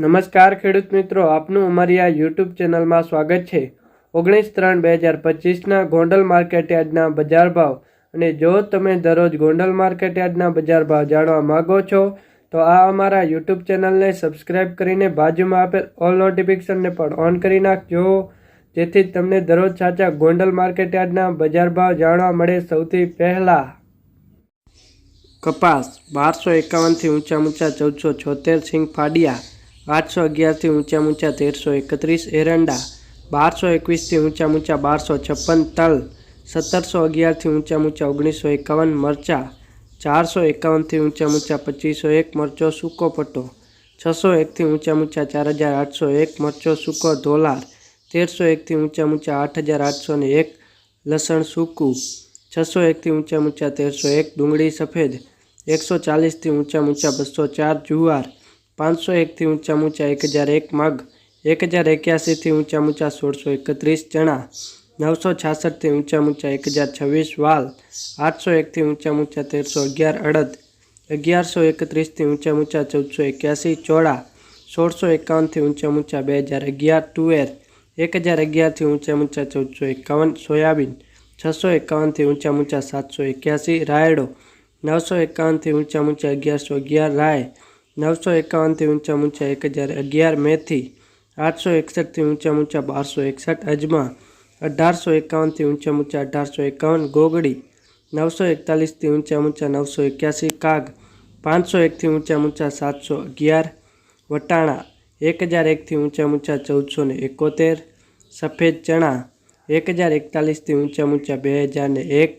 નમસ્કાર, ખેડૂત મિત્રો. આપનું અમારી આ યુટ્યુબ ચેનલમાં સ્વાગત છે. ઓગણીસ ત્રણ બે હજાર પચીસના ગોંડલ માર્કેટયાર્ડના બજાર ભાવ. અને જો તમે દરરોજ ગોંડલ માર્કેટયાર્ડના બજાર ભાવ જાણવા માગો છો, તો આ અમારા યુટ્યુબ ચેનલને સબસ્ક્રાઇબ કરીને બાજુમાં આપેલ ઓલ નોટિફિકેશનને પણ ઓન કરી નાખજો, જેથી તમને દરરોજ સાચા ગોંડલ માર્કેટ યાર્ડના બજાર ભાવ જાણવા મળે સૌથી પહેલાં. કપાસ બારસો એકાવનથી ઊંચા ઊંચા ચૌદસો છોતેર, સિંગ ફાડિયા આઠસો અગિયારથી ઊંચા ઊંચા તેરસો એકત્રીસ એરંડા, બારસો એકવીસથી ઊંચા ઊંચા બારસો છપ્પન તલ, સત્તરસો અગિયારથી ઊંચા ઊંચા ઓગણીસો એકાવન મરચા, ચારસો એકાવનથી ઊંચા ઊંચા પચીસો એક મરચો સૂકો પટ્ટો, છસો એકથી ઊંચા ઊંચા ચાર હજાર આઠસો એક મરચો સૂકો ધોલાર, તેરસો એકથી ઊંચા ઊંચા આઠ હજાર આઠસો ને એક લસણ સૂકું, છસો એકથી ઊંચા ઊંચા તેરસો એક ડુંગળી સફેદ, એકસો ચાલીસથી ઊંચા ઊંચા બસો ચાર જુવાર પાંચસો એકથી ઊંચા ઊંચા એક હજાર એક મગ એક હજાર એક્યાસીથી ઊંચા ઊંચા સોળસો એકત્રીસ ચણા નવસો છાસઠથી ઊંચા ઊંચા એક હજાર છવ્વીસ વાલ આઠસો એકથી ઊંચા ઊંચા તેરસો અગિયાર અડદ અગિયારસો એકત્રીસથી ઊંચા ઊંચા ચૌદસો એક્યાસી ચોળા સોળસો એકાવનથી ઊંચા ઊંચા બે હજાર અગિયાર તુવેર એક હજાર અગિયારથી ઊંચા ઊંચા ચૌદસો એકાવન સોયાબીન છસો એકાવનથી ઊંચા ઊંચા સાતસો એક્યાસી રાયડો નવસો એકાવનથી ઊંચા ઊંચા અગિયારસો અગિયાર રાય નવસો એકાવનથી ઊંચા ઊંચા એક હજાર અગિયાર મેથી આઠસો એકસઠથી ઊંચા ઊંચા બારસો એકસઠ અજમા અઢારસો એકાવનથી ઊંચા ઊંચા અઢારસો એકાવન ગોગડી નવસો એકતાલીસથી ઊંચા ઊંચા નવસો એક્યાસી કાગ પાંચસો એકથી ઊંચા ઊંચા સાતસો અગિયાર વટાણા એક હજાર એકથી ઊંચા ઊંચા ચૌદસો ને એકોતેર સફેદ ચણા એક હજાર એકતાલીસથી ઊંચા ઊંચા બે હજાર ને એક